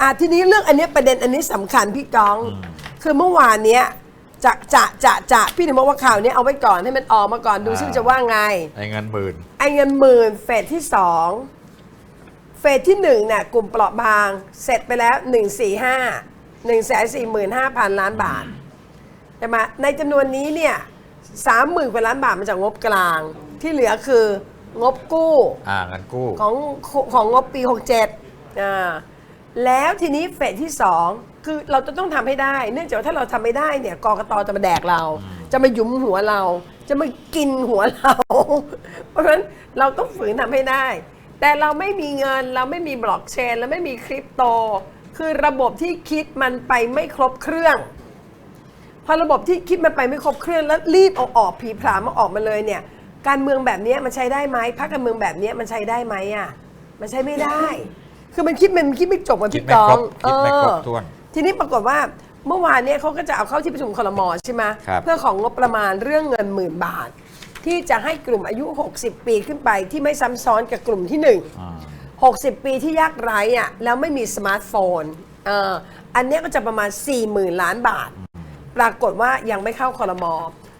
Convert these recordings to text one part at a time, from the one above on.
อะทีนี้เรื่องอันเนี้ยประเด็นอันนี้สำคัญพี่ก้อง คือเมื่อวานเนี้ยจะจะจะจะพี่ถึงบอกว่าข่าวนี้เอาไว้ก่อนให้มันออกมาก่อนดูอ่าซึ่งจะว่าไง ไอ้เงินหมื่น ไอ้เงินหมื่นเฟสที่สองเฟสที่หนึ่งเนี่ยกลุ่มเปราะบาง เสร็จไปแล้วหนึ่งสี่ห้าหนึ่งแสนสี่หมื่นห้าพันล้านบาทใช่ไหมในจำนวนนี้เนี่ยสามหมื่นกว่าล้านบาทมาจากงบกลาง ที่เหลือคืองบกู้ อ่าเงินกู้ของของงบปี 67อ่า แล้วทีนี้เฟสที่ 2 คือเราจะต้องทำให้ได้ เนื่องจากว่าถ้าเราทำไม่ได้เนี่ยกกตจะมาแดกเรา จะมาหยุมหัวเรา จะมากินหัวเรา เพราะฉะนั้นเราต้องฝืนทำให้ได้ แต่เราไม่มีเงินเราไม่มีบล็อกเชนและไม่มีคริปโต คือระบบที่คิดมันไปไม่ครบเครื่อง พอระบบที่คิดมันไปไม่ครบเครื่องแล้วรีบเอาออกผีผลามมาออกมาเลยเนี่ย การเมืองแบบเนี้ยมันใช้ได้ไหมพรรคการเมืองแบบเนี้ยมันใช้ได้ไหมอะ มันใช้ไม่ได้ คือมันคิดมันคิดไม่จบมันคิดพี่ไม่กอครงบคิดไม่ครบถ้วน ทีนี้ปรากฏว่าเมื่อวานเนี่ยเขาก็จะเอาเข้าที่ประชุมคลมใช่ไหมครับ เพื่อของงบประมาณเรื่องเงินหมื่นบาท ที่จะให้กลุ่มอายุ 60 ปีขึ้นไปที่ไม่ซ้ำซ้อนกับกลุ่มที่หนึ่ง อ่า 60 ปีที่ยากไร้อะแล้วไม่มีสมาร์ทโฟนเอออันเนี้ยก็จะประมาณ 40,000 ล้านบาท ปรากฏว่ายังไม่เข้าคอรมอ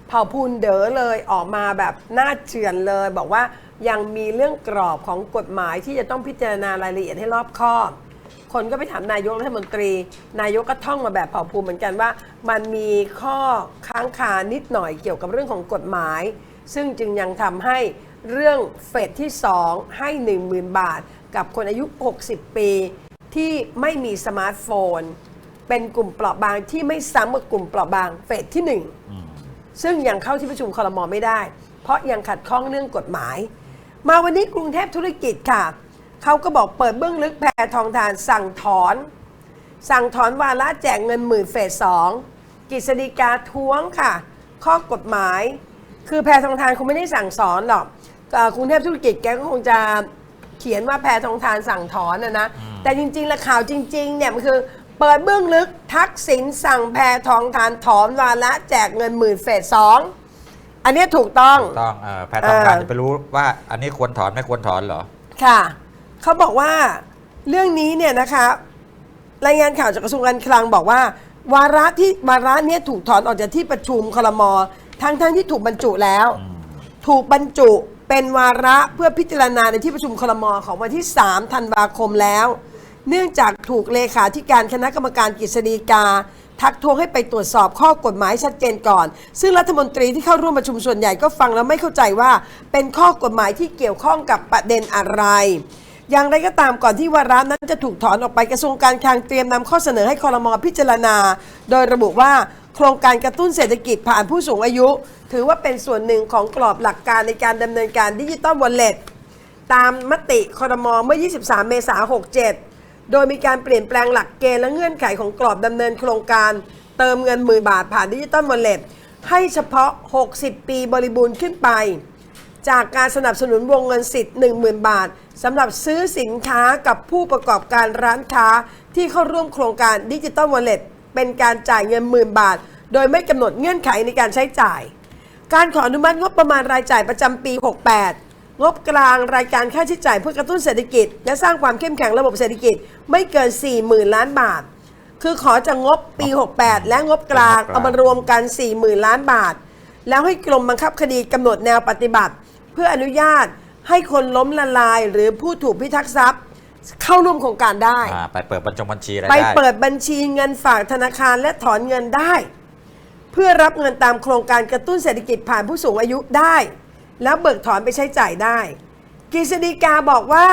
เผ่าพูนเด๋อเลยออกมาแบบน้าเจือนเลย บอกว่ายังมีเรื่องกรอบของกฎหมายที่จะต้องพิจารณารายละเอียดให้รอบคอบคนก็ไปถามนายกรัฐมนตรี นายกก็ท่องมาแบบเผ่าภูมิเหมือนกันว่า มันมีข้อค้างคานิดหน่อยเกี่ยวกับเรื่องของกฎหมาย ซึ่งจึงยังทำให้เรื่องเฟสที่ 2 ให้ 10,000 บาท กับคนอายุ 60 ปี ที่ไม่มีสมาร์ทโฟน เป็นกลุ่มเปราะบางที่ไม่ซ้ำกับกลุ่มเปราะบางเฟสที่ 1 ซึ่งยังเข้าที่ประชุมคอรมอไม่ได้ เพราะยังขัดข้องเรื่องกฎหมาย มาวันนี้กรุงเทพธุรกิจค่ะ เขาก็บอกเปิดเบื้องลึกแพรทองทานสั่งถอน สั่งถอนวาระแจกเงินหมื่นเฟสสองกฤษฎีกาท้วงค่ะ ข้อกฎหมาย คือแพรทองทานคงไม่ได้สั่งสอนหรอกเอ่อกรุงเทพธุรกิจแกก็คงจะเขียนว่าแพรทองทานสั่งถอนนะนะแต่จริงๆแล้วข่าวจริงๆเนี่ยมันคือ เปิดเบื้องลึกทักษิณสั่งแพรทองทานถอนวาระแจกเงินหมื่นเฟสสองอันนี้ถูกต้องถูกต้องเออแพทย์ต้องการเออจะไปรู้ว่าอันนี้ควรถอนไม่ควรถอนเหรอ ค่ะเขาบอกว่าเรื่องนี้เนี่ยนะคะรายงานข่าวจากกระทรวงการคลังบอกว่า วาระที่วาระเนี้ถูกถอนออกจากที่ประชุมคลมทั้งทั้งที่ถูกบรรจุแล้ว ถูกบรรจุเป็นวาระเพื่อพิจารณาในที่ประชุมคลมของวันที่ 3 ธันวาคมแล้ว เนื่องจากถูกเลขาธิการคณะกรรมการกฤษฎีกา ทักท้วงให้ไปตรวจสอบข้อกฎหมายชัดเจนก่อน ซึ่งรัฐมนตรีที่เข้าร่วมประชุมส่วนใหญ่ก็ฟังแล้วไม่เข้าใจว่า เป็นข้อกฎหมายที่เกี่ยวข้องกับประเด็นอะไรอย่างไรก็ตามก่อนที่วาระนั้นจะถูกถอนออกไปกระทรวงการคลังเตรียมนำข้อเสนอให้คอรมอพิจารณา โดยระบุว่าโครงการกระตุ้นเศรษฐกิจผ่านผู้สูงอายุ ถือว่าเป็นส่วนหนึ่งของกรอบหลักการในการดำเนินการดิจิตอลวอลเล็ตตามมติคอรมอเมื่อ 23 เมษายน 67 โดยมีการเปลี่ยนแปลงหลักเกณฑ์และเงื่อนไขของกรอบดำเนินโครงการ เติมเงินหมื่นบาทผ่านดิจิตอลวอลเล็ตให้เฉพาะ 60 ปีบริบูรณ์ขึ้นไป จากการสนับสนุนวงเงินสิทธิ์ 10,000 บาทสำหรับซื้อสินค้ากับผู้ประกอบการร้านค้าที่เข้าร่วมโครงการดิจิตอลวอลเล็ตเป็นการจ่ายเงินหมื่นบาท โดยไม่กำหนดเงื่อนไขในการใช้จ่าย การขออนุมัติงบประมาณรายจ่ายประจำปี 68 งบกลางรายการค่าใช้จ่ายเพื่อกระตุ้นเศรษฐกิจ และสร้างความเข้มแข็งระบบเศรษฐกิจไม่เกิน 40,000 ล้านบาท คือขอจากงบปี 68 และงบกลางเป็นงบกลางเอามารวมกัน 40,000 ล้านบาท แล้วให้กรมบังคับคดีกำหนดแนวปฏิบัติ เพื่ออนุญาตให้คนล้มละลาย หรือผู้ถูกพิทักษ์ทรัพย์ เข้าร่วมโครงการได้ อ่าไปเปิดบัญชงบัญชีอะไรไปได้เปิดบัญชีเงินฝากธนาคารและถอนเงินได้ เพื่อรับเงินตามโครงการกระตุ้นเศรษฐกิจผ่านผู้สูงอายุได้ แล้วเบิกถอนไปใช้จ่ายได้กฤษฎีกาบอกว่า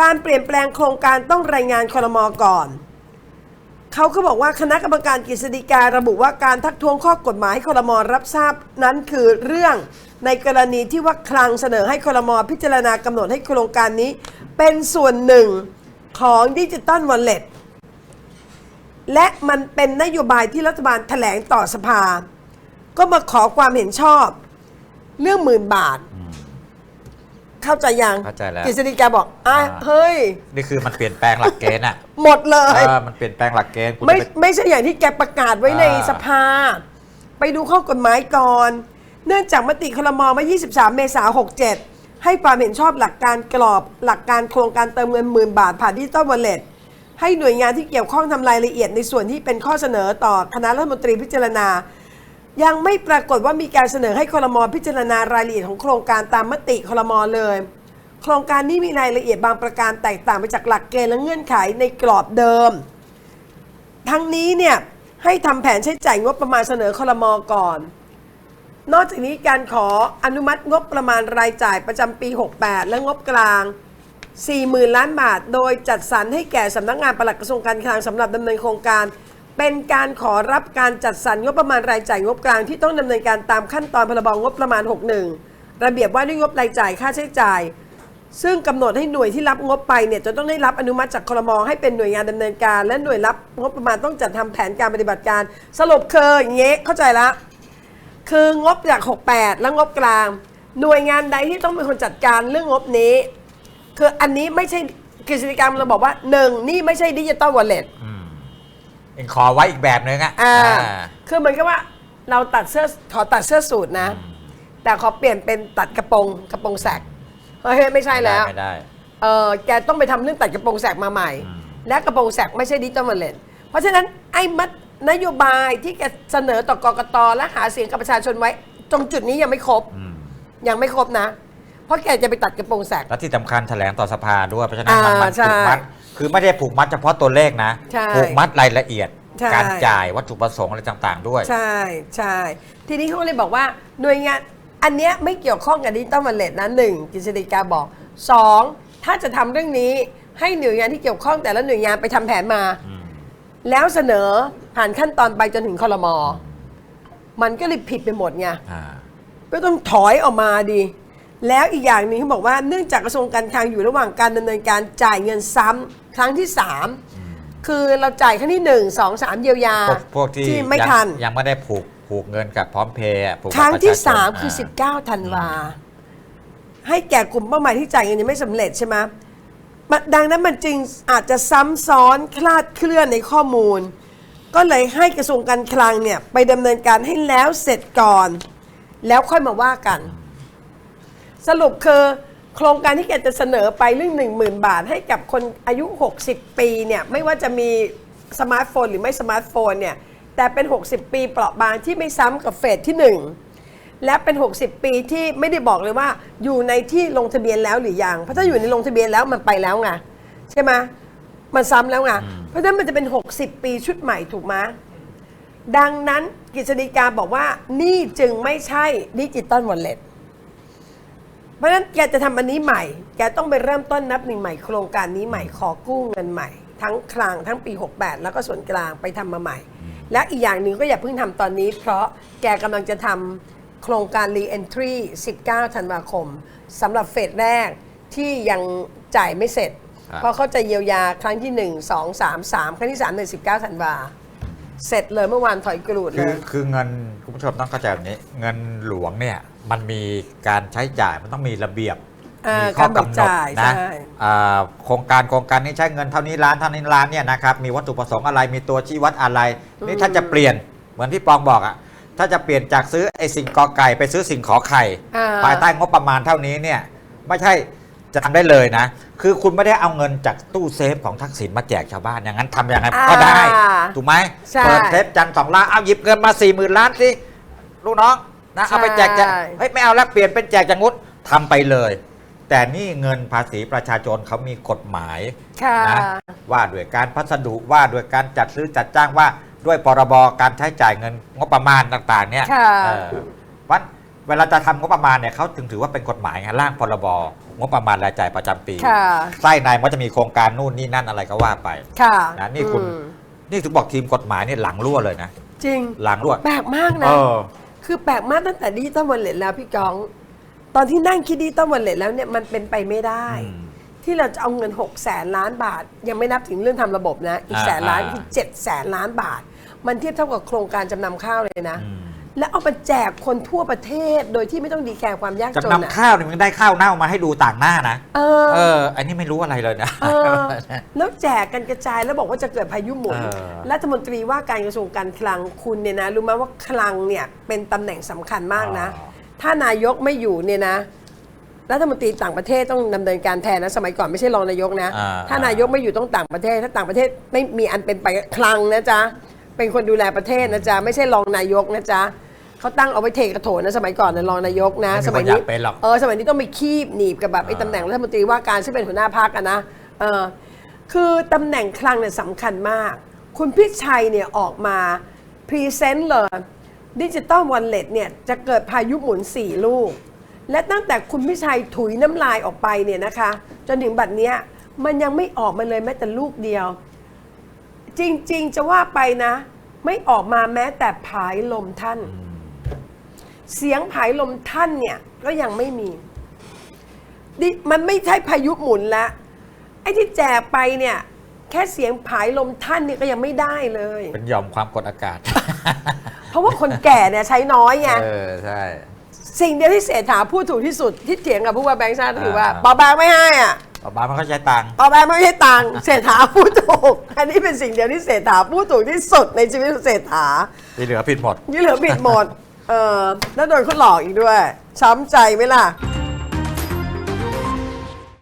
การเปลี่ยนแปลงโครงการต้องรายงานครมอก่อนเขาก็บอกว่าคณะกรรมการกฤษฎีการะบุว่าการทักท้วงข้อกฎหมายให้ครมอรับทราบนั้นคือเรื่องในกรณีที่ว่าคลังเสนอให้ครมอพิจารณากำหนดให้โครงการนี้ เป็นส่วนหนึ่งของดิจิตอลวอลเล็ตและมันเป็นนโยบายที่รัฐบาลแถลงต่อสภา ก็มาขอความเห็นชอบ เรื่องหมื่นบาทเข้าใจยังเข้าใจแล้ว กฤษฎีกาบอกอะอ่าเฮ้ย นี่คือมันเปลี่ยนแปลงหลักเกณฑ์อะหมดเลย เออมันเปลี่ยนแปลงหลักเกณฑ์คุณไม่จะไป ไม่ใช่อย่างที่แกประกาศไว้ในอ่า สภา ไปดูข้อกฎหมายก่อน เนื่องจากมติคลมเมื่อ 23 เมษายน 67 ให้ความเห็นชอบหลักการกรอบ หลักการโครงการเติมเงินหมื่นบาทผ่านดิจิตอลวอลเล็ตให้หน่วยงานที่เกี่ยวข้องทำรายละเอียดในส่วนที่เป็นข้อเสนอต่อคณะรัฐมนตรีพิจารณา ยังไม่ปรากฏว่ามีการเสนอให้คลมพิจารณารายละเอียดของโครงการตามมติคลมเลย โครงการนี้มีรายละเอียดบางประการแตกต่างไปจากหลักเกณฑ์และเงื่อนไขในกรอบเดิม ทั้งนี้เนี่ยให้ทำแผนใช้จ่ายงบประมาณเสนอคลมก่อน นอกจากนี้การขออนุมัติงบประมาณรายจ่ายประจำปี 68 และงบกลาง 40,000 ล้านบาท โดยจัดสรรให้แก่สำนักงานปลัดกระทรวงการคลังสำหรับดำเนินโครงการ เป็นการขอรับการจัดสรรงบประมาณรายจ่ายงบกลางที่ต้องดำเนินการตามขั้นตอนพรบงบประมาณ 61 ระเบียบว่าด้วยงบรายจ่ายค่าใช้จ่าย ซึ่งกำหนดให้หน่วยที่รับงบไปเนี่ยจะต้องได้รับอนุมัติจากคลมให้เป็นหน่วยงานดำเนินการ และหน่วยรับงบประมาณต้องจัดทำแผนการปฏิบัติการ สรุปคืออย่างเงี้ยเข้าใจละคืองบจาก 68 แล้วงบกลาง หน่วยงานใดที่ต้องเป็นคนจัดการเรื่องงบนี้ คืออันนี้ไม่ใช่กฤษฎีกรรมเราบอกว่าหนึ่งนี่ไม่ใช่ดิจิตอลวอลเล็ต อืมเองขอไว้อีกแบบนึงอะอ่าอ่า คือเหมือนกับว่าเราตัดเสื้อขอตัดเสื้อสูทนะ แต่ขอเปลี่ยนเป็นตัดกระโปรงกระโปรงแสกเฮ้ยไม่ใช่แล้ว ไม่ได้ เออแกต้องไปทำเรื่องตัดกระโปรงแสกมาใหม่ อืม และกระโปรงแสกไม่ใช่ดิจิตอลวอลเล็ตเพราะฉะนั้นไอ้มัดนโยบายที่แกเสนอต่อกกตและหาเสียงกับประชาชนไว้ ตรงจุดนี้ยังไม่ครบ อืมยังไม่ครบนะ เพราะแกจะไปตัดกระโปรงแสก และที่สำคัญแถลงต่อสภาด้วยเพราะฉะนั้นมันอ่ามันใช่ผูกมัด คือไม่ได้ผูกมัดเฉพาะตัวเลขนะ ใช่ผูกมัดรายละเอียด ใช่ การจ่ายวัตถุประสงค์อะไรต่างๆ ด้วย ใช่ใช่ทีนี้เขาก็เลยบอกว่าหน่วยงานอันเนี้ยไม่เกี่ยวข้องกับดิจิตอลวอลเล็ตนะหนึ่งกฤษฎีกาบอกสองถ้าจะทำเรื่องนี้ให้หน่วยงานที่เกี่ยวข้องแต่ละหน่วยงานไปทำแผนมา อืมแล้วเสนอผ่านขั้นตอนไปจนถึงคอรมอมันก็เลยผิดไปหมดไง อ่า ก็ต้องถอยออกมาดี แล้วอีกอย่างหนึ่งเขาบอกว่าเนื่องจากกระทรวงการคลังอยู่ระหว่างการดำเนินการจ่ายเงินซ้ำครั้งที่สามคือเราจ่ายครั้งที่หนึ่งสองสามเยียวยาพวกพวกที่ไม่ยังทัน ยังไม่ได้ผูกผูกเงินกับพร้อมเพย์อะผูกกับครั้งที่ประชชนสามคือา19ธันวาให้แก่กลุ่มเป้าหมายที่จ่ายเงินยังไม่สำเร็จใช่ไหมมันดังนั้นมันจึงอาจจะซ้ำซ้อนคลาดเคลื่อนในข้อมูล ก็เลยให้กระทรวงการคลังเนี่ยไปดำเนินการให้แล้วเสร็จก่อน แล้วค่อยมาว่ากัน สรุปคือโครงการที่แกจะเสนอไปเรื่อง 1 0,000 บาท ให้กับคนอายุ 60 ปีเนี่ยไม่ว่าจะมีสมาร์ทโฟนหรือไม่สมาร์ทโฟนเนี่ยแต่เป็น 60 ปีเปราะบางที่ไม่ซ้ำกับเฟสที่ 1 และเป็น 60 ปีที่ไม่ได้บอกเลยว่าอยู่ในที่ลงทะเบียนแล้วหรือยังเพราะถ้าอยู่ในลงทะเบียนแล้วมันไปแล้วไงใช่ไหมมันซ้ำแล้วไงเพราะฉะนั้นมันจะเป็น 60 ปีชุดใหม่ถูกไหมดังนั้นกฤษฎีกาบอกว่านี่จึงไม่ใช่ดิจิตอลวอลเล็ต เพราะฉะนั้นแกจะทำอันนี้ใหม่ แกต้องไปเริ่มต้นนับหนึ่งใหม่โครงการนี้ใหม่ขอกู้เงินใหม่ ทั้งคลังทั้งปี 68 แล้วก็ส่วนกลางไปทำมาใหม่ และอีกอย่างหนึ่งก็อย่าเพิ่งทำตอนนี้ เพราะแกกำลังจะทำโครงการ re-entry 19 ธันวาคมสำหรับเฟสแรกที่ยังจ่ายไม่เสร็จ ครับ เพราะเขาจะเยียวยาครั้งที่ 1 2 3 3 ครั้งที่3ใน19 ธันวา เสร็จเลยเมื่อวานถอยกรูดเลคือย คือเงินคุณผู้ชมต้องเข้าใจแบบนี้ เงินหลวงเนี่ย มันมีการใช้จ่ายมันต้องมีระเบียบอ่ามีข้อกำหนการเบิกดจ่ายนะใช่อ่าโครงการโครงการนี้ใช้เงินเท่านี้ล้านเท่านี้ล้านเนี่ยนะครับมีวัตถุประสงค์อะไรมีตัวชี้วัดอะไร นี่ถ้าจะเปลี่ยนเหมือนที่ปองบอกอะถ้าจะเปลี่ยนจากซื้อไอ้สิ่งกอไก่ไปซื้อสิ่งขอไข่อ่าภายใต้งบประมาณเท่านี้เนี่ยไม่ใช่จะทำได้เลยนะ คือคุณไม่ได้เอาเงินจากตู้เซฟของทักษิณมาแจกชาวบ้านอย่างนั้นทำอย่างไรก็ได้อ่าถูกไหมใช่เปิดเทปจันทร์สองล้านเอาหยิบเงินมาสี่หมื่นล้านสิลูกน้อง นะเอาไปแจกแจกใช่เฮ้ยไม่เอาแล้วเปลี่ยนเป็นแจกจังงุดทำไปเลย แต่นี่เงินภาษีประชาชนเขามีกฎหมายค่ะนะว่าด้วยการพัสดุว่าด้วยการจัดซื้อจัดจ้างว่าด้วยพรบการใช้จ่ายเงินงบประมาณต่าง ๆ เนี่ยค่ะเออวันเวลาจะทำงบประมาณเนี่ยเขาถึงถือว่าเป็นกฎหมายไงร่างพรบงบประมาณรายจ่ายประจำปีค่ะไส้ในมันจะมีโครงการนู่นนี่นั่นอะไรก็ว่าไปค่ะนะนี่คุณอืมนี่ถึงบอกทีมกฎหมายเนี่ยหลังรั่วเลยนะจริงหลังรั่วแปลกมากเอนะอ คือแปลกมากตั้งแต่ดิจิตอลวอลเล็ตแล้วพี่กอง ตอนที่นั่งคิดดิจิตอลวอลเล็ตแล้วเนี่ยมันเป็นไปไม่ได้ อืม ที่เราจะเอาเงิน6 0แสนล้านบาท ยังไม่นับถึงเรื่องทำระบบนะ อีกอ่าแสนล้านอ่าคือ7แสนล้านบาท มันเทียบเท่ากับโครงการจำนำข้าวเลยนะ อืม แล้วเอาไปแจกคนทั่วประเทศโดยที่ไม่ต้องดีแคร์ความยากจจำนนำข้าวเนี่ยมันได้ข้าวเน่ามาให้ดูต่างหน้านะ เออ เออ อันนี้ไม่รู้อะไรเลยนะ เออแล้วแจกกันกระจายแล้วบอกว่าจะเกิดพายุหมุนเออ รัฐมนตรีว่าการกระทรวงการคลังคุณเนี่ยนะรู้ไหมว่าคลังเนี่ยเป็นตำแหน่งสำคัญมากนะอ๋อถ้านายกไม่อยู่เนี่ยนะ รัฐมนตรีต่างประเทศต้องดำเนินการแทนนะสมัยก่อนไม่ใช่รองนายกนะ อ่า ถ้านายกไม่อยู่ต้องต่างประเทศ ถ้าต่างประเทศไม่มีอันเป็นไปคลังนะจ๊ะเป็นคนดูแลประเทศนะจ๊ะไม่ใช่รองนายกนะจ๊ะ เขาตั้งเอาไว้เทกระโถนนะสมัยก่อนนะรองนายกนะ ไม่มีสมัยคนอยานี้กเป็นหรอก เออสมัยนี้ต้องไปคีบหนีบกับแบบไอ้อ่าตำแหน่งรัฐมนตรีว่าการซึ่งเป็นหัวหน้าพรรคอะนะเออคือตำแหน่งคลังเนี่ยสำคัญมาก คุณพิชัยเนี่ยออกมาพรีเซนต์เลยดิจิตอลวอลเล็ตเนี่ยจะเกิดพายุหมุน 4 ลูก และตั้งแต่คุณพิชัยถุยน้ำลายออกไปเนี่ยนะคะ จนถึงบัดเนี้ยมันยังไม่ออกมาเลยแม้แต่ลูกเดียว จริง ๆ จะว่าไปนะ ไม่ออกมาแม้แต่ผายลมท่าน เสียงผายลมท่านเนี่ยก็ยังไม่มีดิมันไม่ใช่พายุหมุนละไอ้ที่แจกไปเนี่ยแค่เสียงผายลมท่านเนี่ยก็ยังไม่ได้เลย เป็นหย่อมความกดอากาศ เพราะว่าคนแก่เนี่ยใช้น้อยไงเออใช่สิ่งเดียวที่เศรษฐาพูดถูกที่สุดที่เถียงกับผู้ว่าแบงค์ชาติก็คือว่าอ่าเปอแบงค์ไม่ให้อะต่อมามันเขาใช้ตังค์เปอแบงค์ไม่ให้ตังค์เศรษฐาพูดถูก อันนี้เป็นสิ่งเดียวที่เศรษฐาพูดถูกที่สุดในชีวิตของเศรษฐาที่เหลือผิดหมดยี่เหลือผิดหมด เออแล้วโดนเขาหลอกอีกด้วย ช้ำใจไหมล่ะ